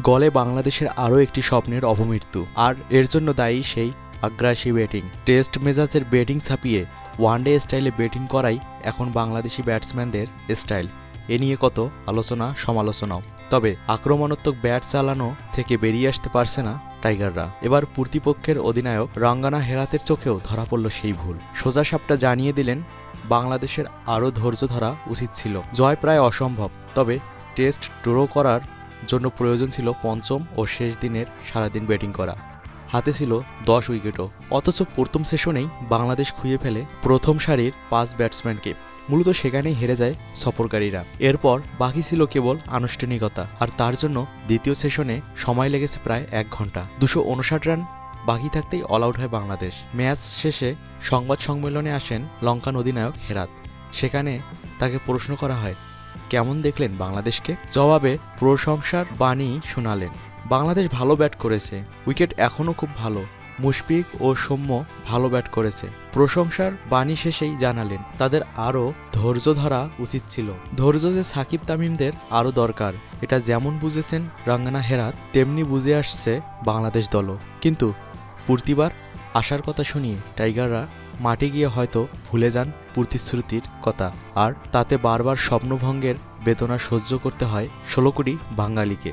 গলে বাংলাদেশের আরও একটি স্বপ্নের অপমৃত্যু আর এর জন্য দায়ী সেই আগ্রাসী ব্যাটিং। টেস্ট মেজাজের ব্যাটিং ছাপিয়ে ওয়ানডে স্টাইলে ব্যাটিং করাই এখন বাংলাদেশি ব্যাটসম্যানদের স্টাইল। এ নিয়ে কত আলোচনা, সমালোচনাও। তবে আক্রমণাত্মক ব্যাট চালানো থেকে বেরিয়ে আসতে পারছে না টাইগাররা। এবার প্রতিপক্ষের অধিনায়ক রঙ্গানা হেরাতের চোখেও ধরা পড়ল সেই ভুল। সোজা সাপটা জানিয়ে দিলেন, বাংলাদেশের আরও ধৈর্য ধরা উচিত ছিল। জয় প্রায় অসম্ভব। তবে টেস্ট ড্র করার জন্য প্রয়োজন ছিল পঞ্চম ও শেষ দিনের সারাদিন ব্যাটিং করা। হাতে ছিল দশ উইকেটও। অথচ প্রথম সেশনেই বাংলাদেশ খুঁয়ে ফেলে প্রথম সারির পাঁচ ব্যাটসম্যানকে। মূলত সেখানেই হেরে যায় সফরকারীরা। এরপর বাকি ছিল কেবল আনুষ্ঠানিকতা। আর তার জন্য দ্বিতীয় সেশনে সময় লেগেছে প্রায় এক ঘণ্টা। দুশো উনষাট রান, বাকি থাকতেই অল আউট হয় বাংলাদেশ। ম্যাচ শেষে সংবাদ সম্মেলনে আসেন লঙ্কান অধিনায়ক হেরাত। সেখানে তাকে প্রশ্ন করা হয় কেমন দেখলেন বাংলাদেশকে? জবাবে প্রশংসার বাণী শোনালেন। বাংলাদেশ ভালো ব্যাট করেছে, উইকেট এখনও খুব ভালো। মুশফিক ও সৌম্য ভালো ব্যাট করেছে। প্রশংসার বাণী শেষেই জানালেন, তাদের আরও ধৈর্য ধরা উচিত ছিল। ধৈর্য যে সাকিব তামিমদের আরও দরকার, এটা যেমন বুঝেছেন রাঙ্গানা হেরাত, তেমনি বুঝে আসছে বাংলাদেশ দলও। কিন্তু প্রতিবার আসার কথা শুনিয়ে টাইগাররা মাঠে গিয়ে হয়তো ভুলে যান প্রতিশ্রুতির কথা। আর তাতে বারবার স্বপ্নভঙ্গের বেদনা সহ্য করতে হয় ষোলো কোটি বাঙালিকে।